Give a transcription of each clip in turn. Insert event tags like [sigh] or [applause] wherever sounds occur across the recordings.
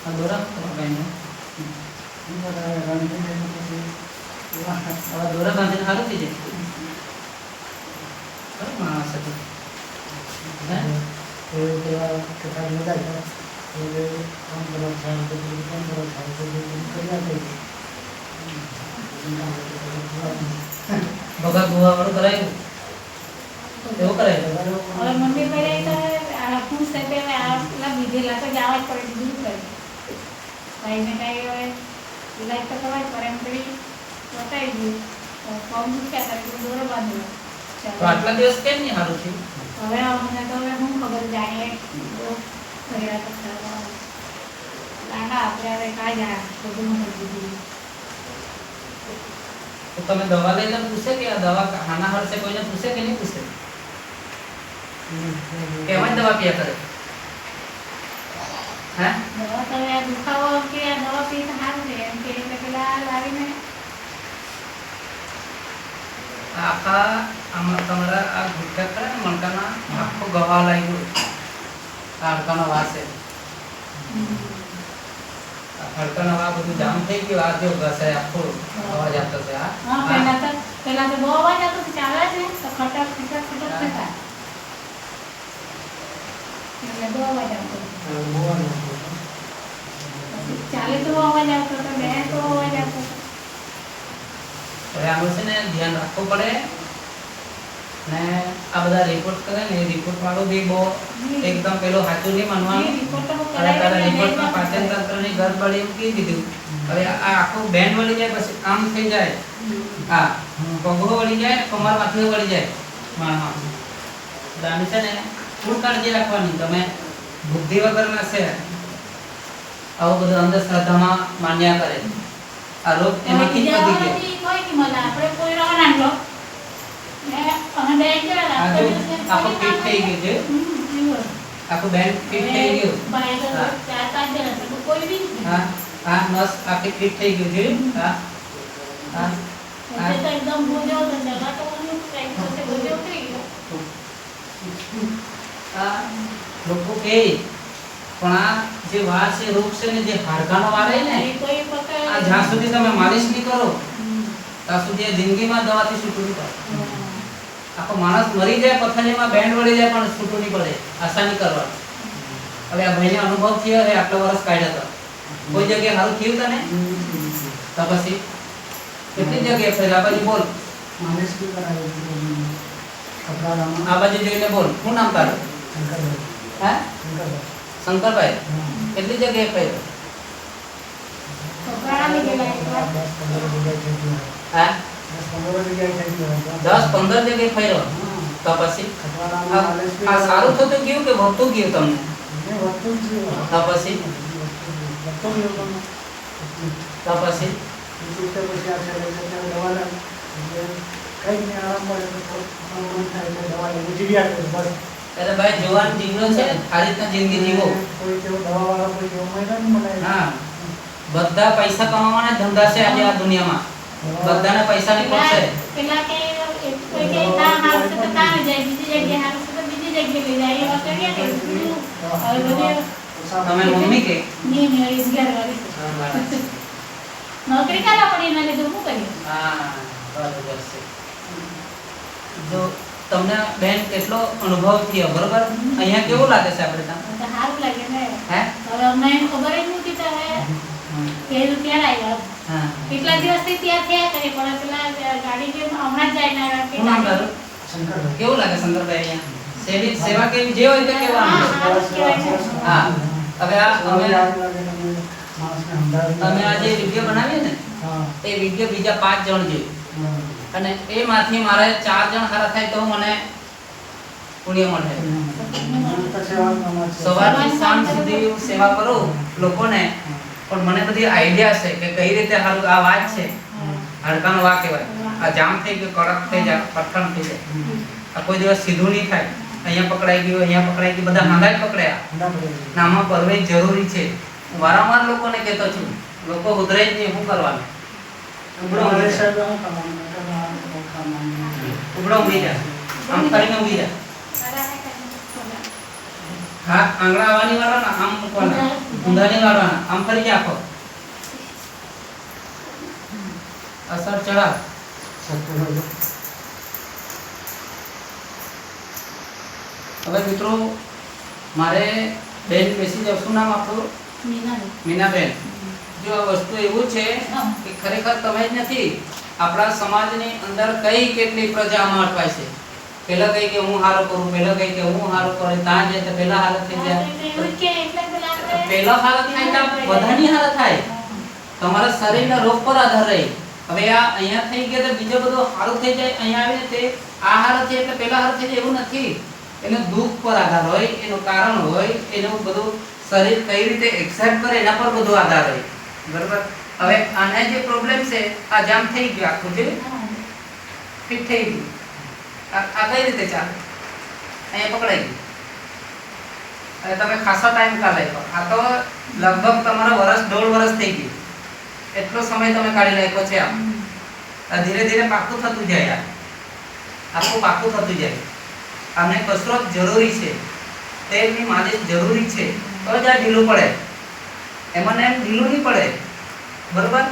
તમારા ભાઈને આવા દોરા બાંધીને સારું થઈ જાય ખરો માણસ હતો હે. ભગત ગુવા વાળું કરાયું એવું કરાયું મમ્મી પહેલે તો આ ખુશ થાય હવે આ પેલા બીજેલા તો જવા જ પડે બીજું શું કરે ભાઈને કઈ હવે ઇલાજ તો કરવાય પણ એમ કરી બતાવી ગયું તો ફોર્મ મૂક્યા એટલે દોરો બાંધ્યો તો આટલા દિવસ કેમ નહીં સારું થયું હવે અમને તો હવે શું ખબર જાણીએ કર્યા તો લાગા આપણે હવે કાંઈ જા બધું દીધું તો તમે દવા લઈને પૂછે કે દવા ખાના હરશે કોઈને પૂછે કે નહીં પૂછે કેવાય દવા પીયા કરે હે દવા તો હવે આ દુખાવો કે આ દવા પી તો સારું છે એમ કે એટલે પેલા લાવીને આખા આમાં તમારા આ ગુટકા કરે ને મણકાના આખો ગવા લાગ્યો આ હાડકાનો વાસ છે આ હાડકાનો વા બધું જામ થઈ ગયું આ જો ઘસાય આખો અવાજ આવતો છે આ હા પહેલા તો પહેલા તો બહુ અવાજ આવતો હતો ચાલે છે તો ખટક ખટક ખટક થતા એટલે બહુ અવાજ આવતો હતો. પછી ચાલે તો અવાજ આવતો હતો બે તો અવાજ આવતો હવે આમાં છે ને ધ્યાન રાખવું પડે ને આ બધા રિપોર્ટ કરે ને રિપોર્ટ વાળું બી બહુ એકદમ પેલું સાચું નહીં માનવાનું. report તો બહુ અને તારા રિપોર્ટમાં પાચન તંત્રની ગડબડી એમ કહી દીધું. હવે આ આખું બેન્ડ વળી જાય પછી કામ થઈ જાય. હા પગો વળી જાય કમર માથે વળી જાય. એટલે છે ને ફૂલ કાળજી રાખવાની. તમે બુદ્ધિ વગરના છે. આવું બધું અંધશ્રદ્ધામાં માન્યા કરે. આ રોગ એને બીજા વધી ગયો આખો ફિટ થઈ ગયો છે. આખો બેન બેન્ડ ફિટ થઈ ગયું. હા. હા નસ આખી ફિટ થઈ ગયું છે. હા હા એકદમ ગોજો તો થશે, ગયો. આ લોકો કે પણ આ જે વાર છે રોગ છે ને જે હાડકાનો વાર ને આ જ્યાં સુધી તમે માલિશ નહીં કરો ત્યાં સુધી જિંદગીમાં દવાથી છૂટું નહીં પડે. આખો માણસ મરી જાય પથારીમાં બેન્ડ વળી જાય પણ છૂટું નહીં પડે આશા નહીં કરવાની. હવે આ ભાઈને અનુભવ થયો હવે આટલા વર્ષ કાઢ્યા હતા કોઈ જગ્યાએ હાલ થયું તને? તો પછી? કેટલી જગ્યાએ ફેર? આ બાજુ બોલ. આ બાજુ જોઈને બોલ. શું નામ તારું? હે? શંકરભાઈ કેટલી જગ્યાએ ફર્યો. દસ પંદર જગ્યાએ ફેર્યો તો પછી? આ સારું થતું ગયું કે વધતું ગયું તમને? તો પછી? તો પછી? એટલે ભાઈ જોવાનું જીવનો છે આ રીતના જિંદગી જીવો. હા. બધા પૈસા કમાવાના ધંધા છે આજે આ દુનિયામાં. બધાને પૈસાની પડશે પેલા કે કોઈ કે ત્યાં હારું તો ત્યાં જાય બીજી જગ્યાએ હારું તો બીજી જગ્યાએ લઈ જાય. એવા કર્યા કે હવે બધે તમે મમ્મી કે? ની ની રોજગાર વાળી નોકરી કરવા પડી એના લીધે શું કરીએ હા બરાબર છે. જો તમને બેન કેટલો અનુભવ થયો બરોબર? અહીંયા કેવું લાગે છે આપણે ત્યાં તો સારું લાગે ને. હે? હવે અમને એમ ખબર જ નથી તો હવે કે ક્યારે આવ્યા. હા. કેટલા દિવસથી ત્યાં થયા કરીએ પણ પેલા ગાડી કે હમણાં જ જઈને આવ્યા કે શું નામ તારું? કેવું લાગે શંકરભાઈ અહીંયા? સેવી સેવા કેવી? જે હોય તે હા, કહેવાનું સારું જ કહેવાય છે. હા. હવે આ અમે અમે આ જે વીડિયો બનાવીએ ને? એ વીડિયો બીજા પાંચ જણ જોયું. અને એમાંથી મારે ચાર જણ સારા થાય તો મને પુણ્ય મળે. સવારથી સાંજ સુધી હું સેવા કરું લોકોને પણ મને બધી આઈડિયા છે કે કઈ રીતે હારું આ વાત છે. હાડકાનો વા કહેવાય. આ જામ થઈ ગયો કડક થઈ જાય પઠણ થઈ જાય. આ કોઈ દિવસ સીધું નહીં થાય. અહીંયા પકડાઈ ગયું અહીંયા પકડાઈ ગયું બધા માંગાઈ પકડ્યા. ના આમાં પરવેજ જરૂરી છે. વારંવાર લોકોને કહેતો છું લોકો ઉધરે જ નહીં શું કરવાનું? ઉબડો ઊંઘી જા. ઉબડો ઊંઘી જા આમ કરીને ઊંઘી જા. હા આંગળા આવવાની વાળા આમ મૂકવાના. ઊંધા વાળવાના. આમ ફરી જા આખો. અસર ચડાવ હવે મિત્રો મારે બેન બેસી જાવ શું નામ આપણું મીનાબેન. મીનાબેન. જો આ વસ્તુ એવું છે કે ખરેખર તમે જ નથી આપણા સમાજની અંદર કઈ કેટલી પ્રજા આમાં અટવાય છે? પેલા કઈ કે હું હારો કરું પેલા કઈ કે હું હારો કરું ત્યાં જાય તો પેલા હાલત થઈ જાય. પેલા હાલત થાય તો બધાની હાલત થાય. તમારા શરીરના રોગ પર આધાર રહે. હવે આ અહીંયા થઈ ગયા તો બીજો બધો હારો થઈ જાય અહીંયા આવીને તે આ હાલત છે એટલે પેલા હાલત થઈ જાય એવું નથી. એનું દુઃખ પર આધાર હોય એનું કારણ હોય એનું બધું શરીર કઈ રીતે એક્સેપ્ટ કરે એના પર બધું આધાર હોય બરાબર? હવે આના જે પ્રોબ્લેમ છે, આ જામ થઈ ગયો આખું છે. ફિટ થઈ ગયું. આ કઈ રીતે ચાલે? અહીંયા પકડાઈ ગયું. અને તમે ખાસો ટાઈમ કાઢી આ તો લગભગ તમારો વર્ષ દોઢ વર્ષ થઈ ગયું. એટલો સમય તમે કાઢી નાખ્યો છે આમ. ધીરે ધીરે પાકું થતું જાય આખું પાકું થતું જાય. આને કસરત જરૂરી છે. તેલની માલિશ જરૂરી છે. તો જ આ ઢીલું પડે. એમાં એમ ઢીલું નહીં પડે. બરોબર?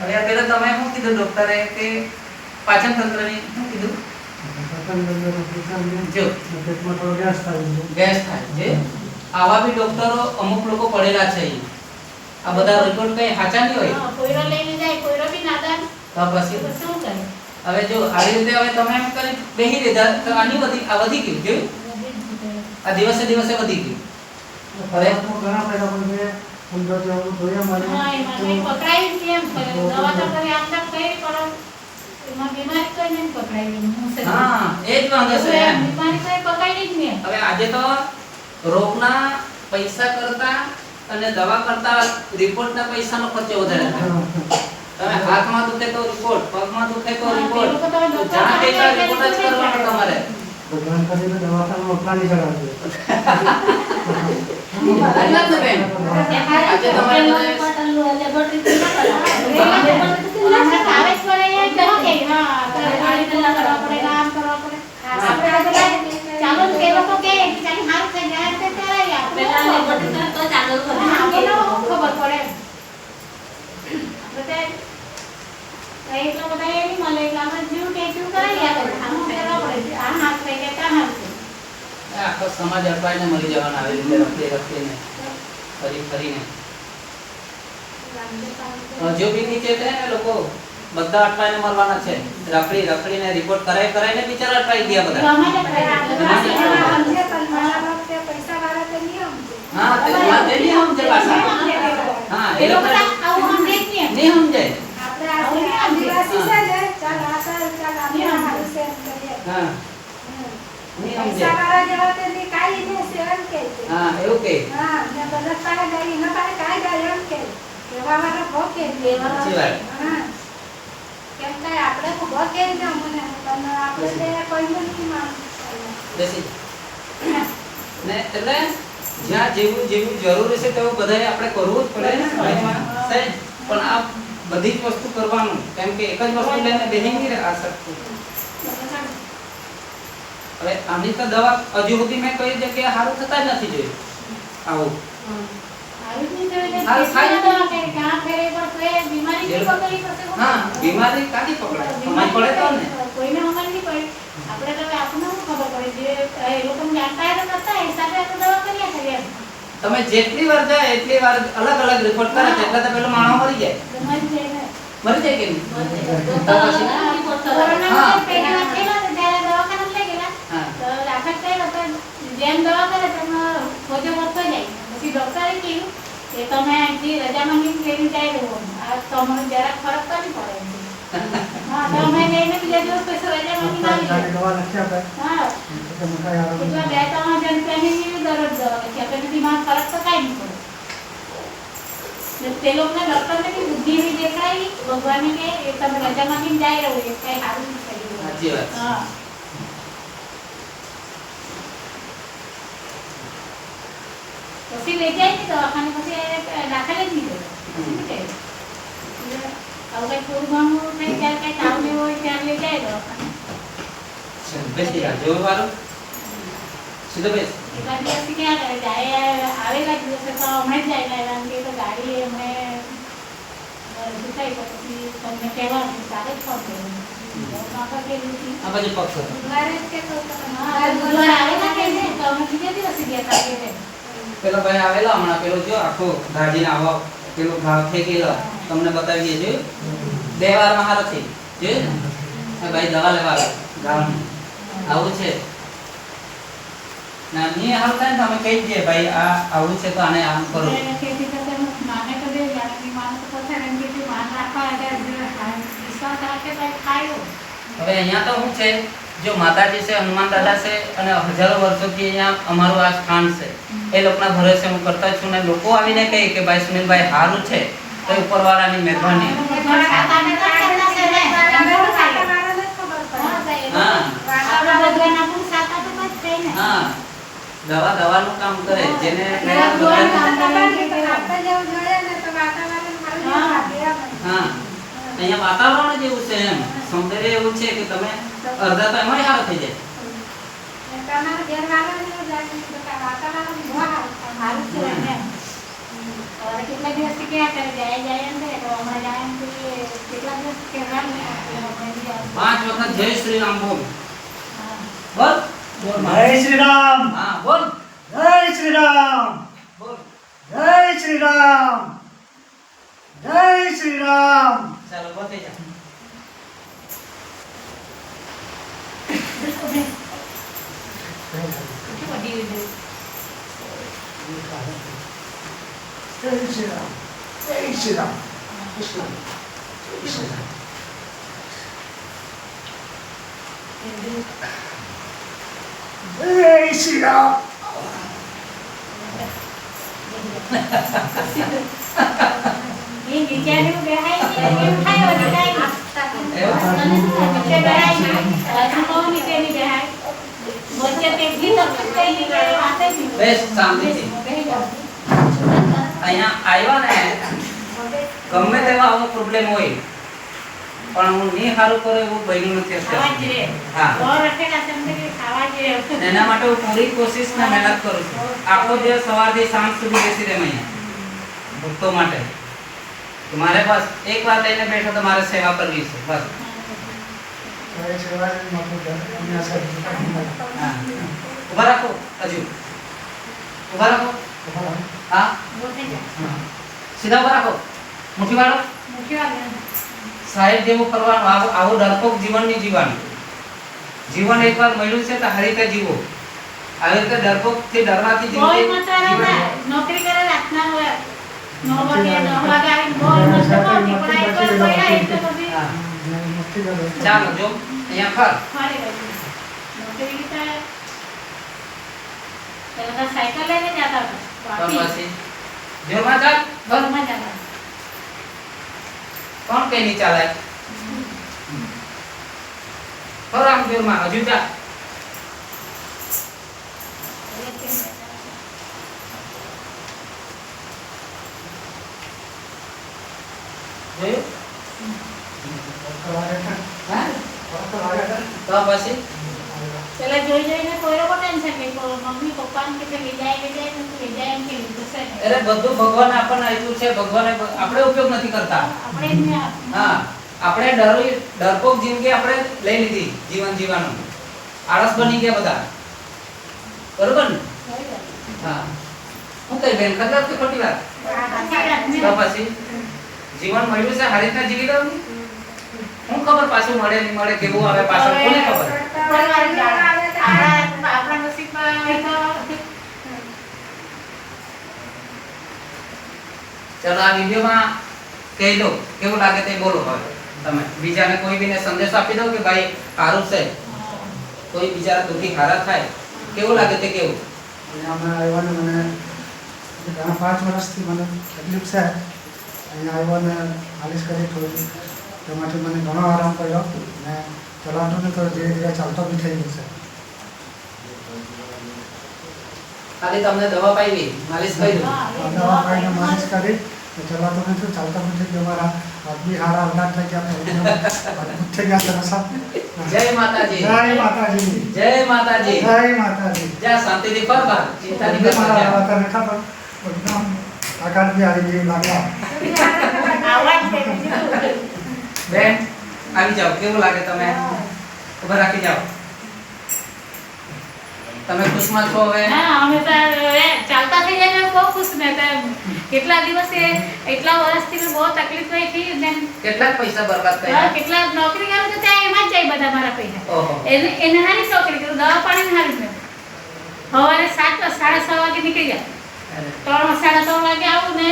હવે આ પહેલા તમે શું કીધું ડોક્ટરે કે પાચન તંત્રની શું કીધું? જો. ગેસ થાય છે. આવા બી ડોક્ટરો અમુક લોકો પડેલા છે આ બધા રિપોર્ટ કઈ સાચા નહીં હોય? હા, લઈને જાય કોયરો બી નાદાન તો પછી શું કરે? હવે જો આવી રીતે હવે તમે એમ કરી બેહી લીધા તો આની વધી આ વધી ગયું જોયું? આ દિવસે દિવસે વધી ગયું. હા એમાં કઈ પકડાય કેમ કરે? દવા તો કરી આમ તેમ કરી પણ એમાં બીમારી કઈ નહીં પકડાય એમ. હું છે. હા એ જ વાંધો છે એવું એમ. એમ, બીમારી કઈ પકડાય જ નહીં. હવે આજે તો રોગના પૈસા કરતા અને દવા કરતા રિપોર્ટના પૈસાનો ખર્ચો વધારે થાય. તમે હાથમાં દુખે તો રિપોર્ટ પગમાં દુખે તો હા, રિપોર્ટ જ્યાં પાસે રિપોર્ટ જ કરવાનો તમારે? [laughs] સાચી વાત ને બેન? આજે તમારે બધા હમણાં કાગજ પર અહીંયા જવા કે, હા, તો આ રીતે ના કરવા પડે, આમ કરવા પડે. આપણે આ બધા ચાલો તો એ લોકો કહે કે ચાલ હારું થઈ જાય, આ રીતે કરાવીએ આપણે. હા, આપણને શું ખબર પડે એમ. આપણે તો એટલા બધા એ નહીં મળે એટલે આપણે જેવું કે એટલું કરાવીએ આપણે. આમ કરવા પડે. આ હાથ થઈ ગયા, ત્યાં હાથ થઈ એ આખો સમાજ અટવાઈને મરી જવાના આવી રીતે રખતે રખતે ફરી ફરીને. હજુ બી નીચે છે ને લોકો, બધા અટવાઈને મરવાના છે. રખડી રખડીને રિપોર્ટ કરાય કરાઈને બિચારા અટવાઈ ગયા બધા હા તે વાત એ નહીં સમજે પાછા હા એ એ લોકો લોકો આવું સમજે જ નહીં. નહીં સમજે હા નહીં સમજે હા એવું કે સાચી વાત. કેમ કે આપણે ખબર કે જ અમને. પણ આપણે તે કોઈનું નહીં માનવું. બેસી જા. ને એટલે જ્યાં જેવું જેવું જરૂરી છે તેવું બધાએ આપણે કરવું જ પડે ને ભાઈમાં સહેજ. પણ આ બધી જ વસ્તુ કરવાનું. કેમ કે એક જ વસ્તુ લઈને બેસી નહીં રહે આ શકતું હવે આની તો દવા હજુ સુધી મેં કઈ જગ્યાએ સારું થતા જ નથી જોયું આવું. બીમારી તમે જેટલી વાર જાય, એટલી વાર અલગ અલગ રિપોર્ટ કરે તેટલા પેલો માણસ મરી જાય. મરી જાય કે નહીં ત્યારે દવાખાને લઈ ગયેલા. જેમ દવા કરે તેમ હોજો વધતો જાય પછી ડોક્ટરે કીધું કે તમે અહીંથી રજા માંગીને લઈને જાય રહો આ તમને જરાક ફરક તો નહીં પડે. એમ. હા તો અમે લઈને બીજા દિવસ પછી રજા માંગીને આવી હા. એટલા બે ત્રણ હજાર રૂપિયાની દરરોજ દવા લખી આપે. એનાથી ફરક તો કાંઈ નહીં પડે. ને તે લોકોને ડૉક્ટરને બી બુદ્ધિ એવી દેખાડી ભગવાને કે તમે રજા માંગીને જાય રહો એ કાંઈ સારું નહીં થઈ. હા. પછી લઈ જાય ને દવાખાને પછી દાખલ જ નહીં કર્યો. પછી શું કર્યું? એટલે આવું કંઈ થોડું ઘણું થાય ત્યારે કાંઈ તાવ ને હોય ત્યારે લઈ જાય દવાખાને. બેસી જા જોર વાળો સીધો બેસ એટલા દિવસથી ક્યાં જાય આવેલા દિવસે તો હમણાં જ જાય કે તો ગાડી અમે દુખાઈ તો પછી તમને કહેવાનું તારે જ ફોન કર્યો નોકર કેવી હતી આ બાજુ પગ કરો બુધવારે જ કહેતો હતો કે હા, બુધવારે આવેલા કે ને તો અમે બીજા દિવસે ગયા હતા કે ને. પેલો ભાઈ આવેલો હમણાં પેલો જો આખો ગાડીને આવો પેલો ઘાવ થઈ ગયેલો તમને બતાવી જોયું? બે હારો થઈ. જોયું? ભાઈ દવા લેવા આવે ઘાવની આવું છે. ના નહીં હાલ થાય ને તો કહી દે ભાઈ આ આવું છે તો આને આમ કરો. તમે હવે અહીંયા તો શું છે? જો માતાજી છે હનુમાન દાદા છે અને હજારો વર્ષોથી અહીંયા અમારું આ સ્થાન છે. એ લોકોના ભરોસે હું કરતા છું ને લોકો આવીને કહે કે ભાઈ સુનિલભાઈ સારું છે તો ઉપરવાળાની મહેરબાની. હા. હા. દવા દવાનું કામ કરે જેને હા. અહીંયા વાતાવરણ જ એવું છે એમ. સૌંદર્ય એવું છે કે તમે અડધા તો એમાં સારું થઈ જાય. કેટલા દિવસથી ક્યાં કરે? જાય જાય એમ તો હમણાં જાય એમ. કેટલા દિવસ કહેવાનું. પાંચ વખત જય શ્રી રામ બોલ. બોલ. જય શ્રી રામ હા બોલ. જય શ્રી રામ બોલ. જય શ્રી રામ જય શ્રી રામ ચાલો બોલ થઈ જા કેટલી બધી રીતે. જય શ્રી રામ જય શ્રી રામ કૃષ્ણ જય શ્રી રામ જય શ્રી રામ એ વિચાર્યું બેહાય ને એમ થાય વળી કાંઈ નહીં. વચ્ચે બેહાય નહીં. હજુ બેસ શાંતિથી અહીંયા આવ્યા ને ગમે તેવા આવો પ્રોબ્લેમ હોય પણ હું નહીં સારું કરું એવું બન્યું નથી. હા. એના માટે હું પૂરી કોશિશ ને મહેનત કરું છું. આખો દિવસ સવારથી સાંજ સુધી બેસી રહે અહીંયા. ભક્તો માટે. તો મારે બસ એક વાર લઈને બેઠો તો મારે સેવા કરવી છે બસ. જય શ્રી રામ માથું ધર અન્ય સર હા. ઊભા રાખો હજુ. ઊભા રાખો. હા. સીધા ઊભા રાખો. મુઠ્ઠી વાળો. સાહેબ જેવું કરવાનું આવું આવું ડરપોક જીવનની જીવવાનું જીવન એકવાર મળ્યું છે તો હરીતે જીવો. આવી રીતે ડરપોકથી ડરવાથી ના. નોકરી કરે રાતના હોય. નવ વાગે નવ વાગે ચાલો જો. કોણ કઈ નહીં ચાલે ફર આમ જોરમાં હજુ ચાલ જોયું હા તો પછી? પેલા જોઈ જોઈને કોઈ લોકો ટેન્શન નહીં કોઈ મમ્મી પપ્પાને કે લઈ જાય લઈ જાય ને લઈ જાય એમ કે લીધું અરે બધું ભગવાને આપણને આપ્યું છે ભગવાને આપણે ઉપયોગ નથી કરતા. આપણે જ ને આ- હા આપણે ડરી ડરપોક જિંદગી આપણે લઈ લીધી જીવન જીવવાનું. આળસ બની ગયા બધા. બરોબર ને? હા. હું કઈ બેન? ખબર કે ખોટી વાત? તો પછી? જીવન મળ્યું છે હારી રીતના જીવી લઉં હું ખબર પાછું મળે નહીં મળે કેવું આવે પાછળ કોને ખબર? ચલો આ વિડીયોમાં કહી દો કેવું લાગે તે બોલો હવે તમે. બીજાને કોઈ બીને સંદેશ આપી દો કે ભાઈ સારું છે. કોઈ બીજા દુઃખી હારા થાય. કેવું લાગે તે કેવું? અહીંયા આવ્યા મને ઘણા પાંચ વર્ષથી મને તકલીફ છે. અહીંયા આવ્યો ને માલિશ કરી થોડી. તેમાંથી મને ઘણો આરામ પડ્યો ને ચલાવતો ને તો ધીરે ધીરે ચાલતો બી થઈ ગયું છે. ખાલી તમને દવા પાવી માલિશ કરી દો હા, એ દવા ખાઈને માલિશ કરી તો નથી ચાલતા નથી કે અમારા આદમી હારા અવલાદ થઈ ગયા એકદમ થઈ ગયા સરસ જય માતાજી. જય માતાજી. જય માતાજી. જય માતાજી. શાંતિથી ચિંતા નહીં મારા બી આવી ગઈ લાગવા? બેન આવી જાઓ. કેવું લાગે તમે? ઊભા રાખી જાઓ. તમે ખુશમાં છો હવે? હા અમે તો ચાલતા થઈ જાય બહુ ખુશ ને કેટલા દિવસે એટલા વર્ષથી મેં બહુ તકલીફ થઈ હતી ને કેટલાક પૈસા બરબાદ હા, કર્યા કેટલા નોકરી કરું તો ત્યાં એમાં જ જાય બધા મારા પૈસા. એને એને હારી નોકરી કરું દવા પાણી હારી સવારે સાત સાડા છ વાગે નીકળી જાય ત્રણ સાડા ત્રણ વાગે આવું ને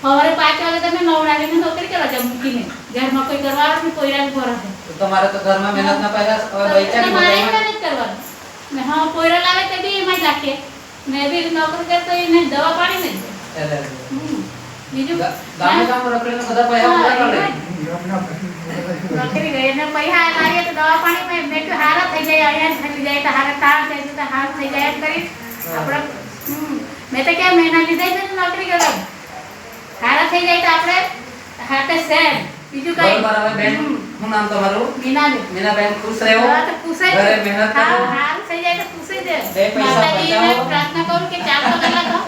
સવારે પાંચ વાગે તમે નવ વાગે ને નોકરી કરવા જાવ મૂકીને ઘરમાં કોઈ કરવા આવે ને કોઈ રાત ભરા તો તમારે તો ઘરમાં મહેનત ના પહેલા મારે. એમ કરવાનું ને હા પોયરા લાવે તે બી એમાં જ રાખીએ ને બી નોકરી કરતો એને દવા પાણી ને. બીજું ગામે ગામ રખડીને બધા પૈસા ઊભા કરે. નોકરી ગઈ અને પૈસા લાવીએ તો દવા પાણી મેં મેં કીધું હારા થઈ જાય અહીંયા થઈ જાય તો હારા તાર થઈ જાય તો હાર થઈ જાય કરી આપણે. મેં તો ક્યાં મહિના લીધા છે ને નોકરી કરવા? હારા થઈ જાય તો આપણે હાથે સેમ બીજું કઈ? બરોબર હવે બેન હમ. શું નામ તમારું? મીનાબેન. મીનાબેન ખુશ રહેવો હા, તો પૂછાય ઘરે જ. મહેનત હા, કરો. હાર થઈ જાય તો પૂછાય જ. બે પૈસા માતાજીને બચાવો. પ્રાર્થના કરું કે ચારસો કલાકો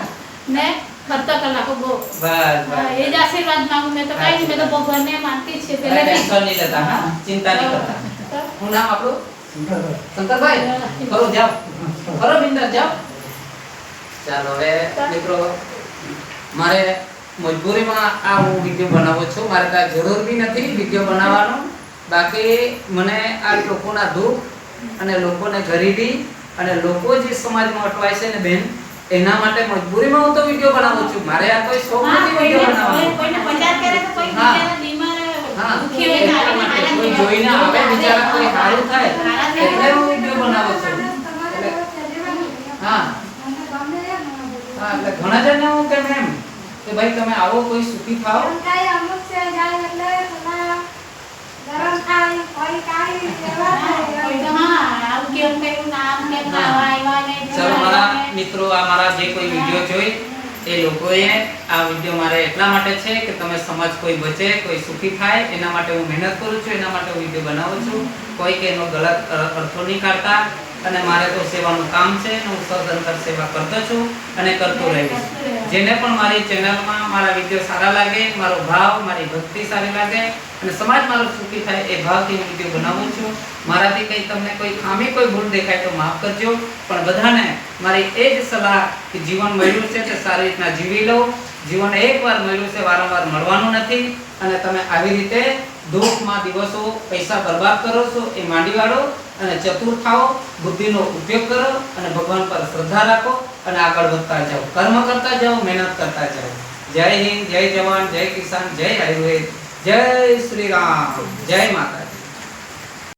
ને ફરતો કલાકો બહુ. બસ હા, બસ એ જ આશીર્વાદ માંગુ. મેં તો કઈ નહીં મેં તો ભગવાનને માનતી જ છે અને પહેલેથી. ટેન્શન નહીં લેતા હા? ચિંતા નહીં કરતા. તો શું નામ આપણું? શંકરભાઈ. ખરો જાઓ. ખરો બિંદાસ જાઓ. ચાલો હવે મિત્રો મારે મજબૂરીમાં આ હું વીડિયો બનાવું છું. મારે કાંઈ જરૂર બી નથી વીડિયો બનાવવાનો. બાકી મને આ લોકોના દુઃખ અને લોકોને ગરીબી અને લોકો જે સમાજમાં અટવાય છે ને બેન એના માટે મજબૂરીમાં હું તો વીડિયો બનાવું છું. મારે આ કોઈ શોખ નથી વીડિયો બનાવવાનો. કોઈને કરે તો કોઈ. બીમાર દુખી હોય તો જોઈને આવે બિચારા કોઈ સારું થાય થાય. એટલે હું વીડિયો બનાવું છું. હા. હા એટલે ઘણા જણને હું કેમ એમ કે ભાઈ તમે આવો કોઈ સુખી થાઓ. કોઈ તો હા, આવું કેમ કર્યું ને આમ કેમ ના હા. આવ્યા ને ચાલો મારા મિત્રો આ મારા જે કોઈ વીડિયો જોઈ એ લોકોએ આ વીડિયો મારે એટલા માટે છે કે તમે સમાજ કોઈ બચે કોઈ સુખી થાય એના માટે હું મહેનત કરું છું એના માટે હું વીડિયો બનાવું છું. કોઈ કે એનો ગલત અર્થો નહીં કાઢતા. અને મારે તો સેવાનું કામ છે હું સદંતર સેવા કરતો છું અને કરતો રહીશ. જેને પણ મારી ચેનલમાં મારા વીડિયો સારા લાગે મારો ભાવ મારી ભક્તિ સારી લાગે અને સમાજ મારો સુખી થાય એ ભાવથી હું વીડિયો બનાવું છું. મારાથી કંઈ તમને કોઈ ખામી કોઈ ભૂલ દેખાય તો માફ કરજો. પણ બધાને મારી એ જ સલાહ કે જીવન મળ્યું છે તે સારી રીતના જીવી લો. જીવન એકવાર મળ્યું છે વારંવાર મળવાનું નથી અને તમે આવી રીતે દુઃખમાં દિવસો પૈસા બરબાદ કરો છો એ માંડી વાળો. અને ચતુર થાઓ બુદ્ધિનો ઉપયોગ કરો અને ભગવાન પર શ્રદ્ધા રાખો અને આગળ વધતા જાઓ. કર્મ કરતા જાઓ, મહેનત કરતા જાઓ. જય હિન્દ, જય જવાન, જય કિસાન, જય આયુર્વેદ. જય શ્રી રામ. જય માતા